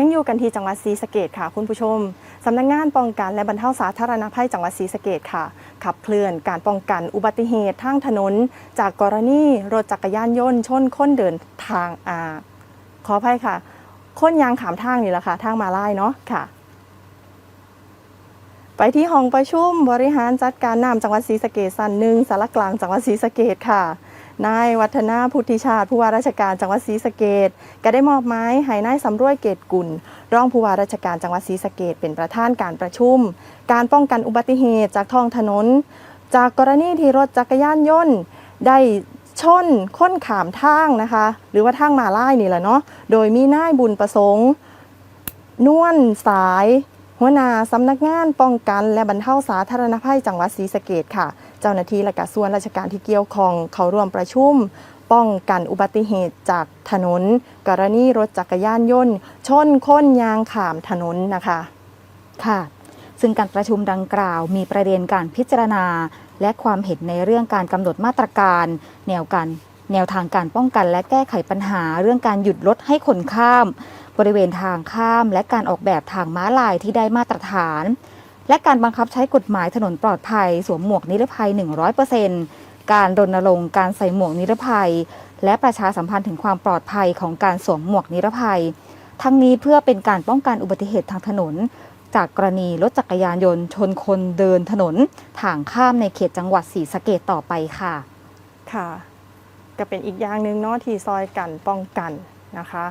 ยังอยู่กันที่จังหวัดศรีสะเกดค่ะ คุณผู้ชมสำนักงานป้องกันและบรรเทาสาธารณภัยจังหวัดศรีสะเกดค่ะ ขับเคลื่อนการป้องกันอุบัติเหตุทางถนน จากกรณีรถจักรยานยนต์ชนคนเดินทางอาขออภัยค่ะคนยางขามทางนี่แหละค่ะทางมาลายเนาะค่ะ ไปที่ห้องประชุมบริหารจัดการน้ำจังหวัดศรีสะเกดสันหนึ่งสารกลางจังหวัดศรีสะเกดค่ะ นายวัฒนาพุทธิชาติผู้ว่าราชการจังหวัดศรีสะเกดก็ได้มอบหมายให้นายสำรวยเกตกุลรองผู้ว่าราชการจังหวัดศรีสะเกดเป็นประธานการประชุม การป้องกันอุบัติเหตุจากท้องถนน จากกรณีที่รถจักรยานยนต์ได้ชนค้นขามทางนะคะ หรือว่าทางมาลายนี่แหละเนาะโดยมีนายบุญประสงค์นวลสาย หัวหน้าสำนักงานป้องกันและบรรเทาสาธารณภัยจังหวัดศรีสะเกดค่ะ เจ้าหน้าที่และกส่วนราชการที่เกี่ยวข้องเขาร่วมประชุม ป้องกันอุบัติเหตุจากถนน กรณีรถจักรยานยนต์ ชนค้นยางขามถนนนะคะค่ะ ซึ่งการประชุมดังกล่าวมีประเด็นการพิจารณา และความเห็นในเรื่องการกำหนดมาตรการ แนวการแนวทางการป้องกันและแก้ไขปัญหาเรื่องการหยุดรถให้คนข้าม บริเวณทางข้าม และการออกแบบทางม้าลายที่ได้มาตรฐาน และการบังคับใช้กฎหมายถนนปลอดภัย สวมหมวกนิรภัย 100%การรณรงค์การใส่หมวกนิรภัย และประชาสัมพันธ์ถึงความปลอดภัยของการสวมหมวกนิรภัย ทั้งนี้เพื่อเป็นการป้องกันอุบัติเหตุทางถนน จากกรณีรถจักรยานยนต์ ชนคนเดินถนนทางข้ามในเขตจังหวัดศรีสะเกดต่อไปค่ะ ค่ะก็เป็นอีกอย่างหนึ่งเนาะที่ซอยกันป้องกันนะคะ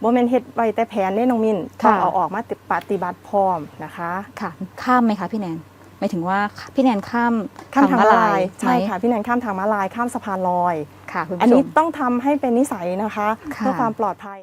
โมเมนเฮ็ดไว้แต่แผนได้น้องมินต้องค่ะ เอาออกมาปฏิบัติพร้อมนะคะ ค่ะ ข้ามไหมคะพี่แนนหมายถึงว่าพี่แนนข้ามข้ามทางม้าลายไหมใช่ค่ะพี่แนนข้ามทางม้าลายข้ามสะพานลอย ค่ะคุณอันผู้ชนี้ม ต้องทำให้เป็นนิสัยนะคะค่ะ เพื่อความปลอดภัย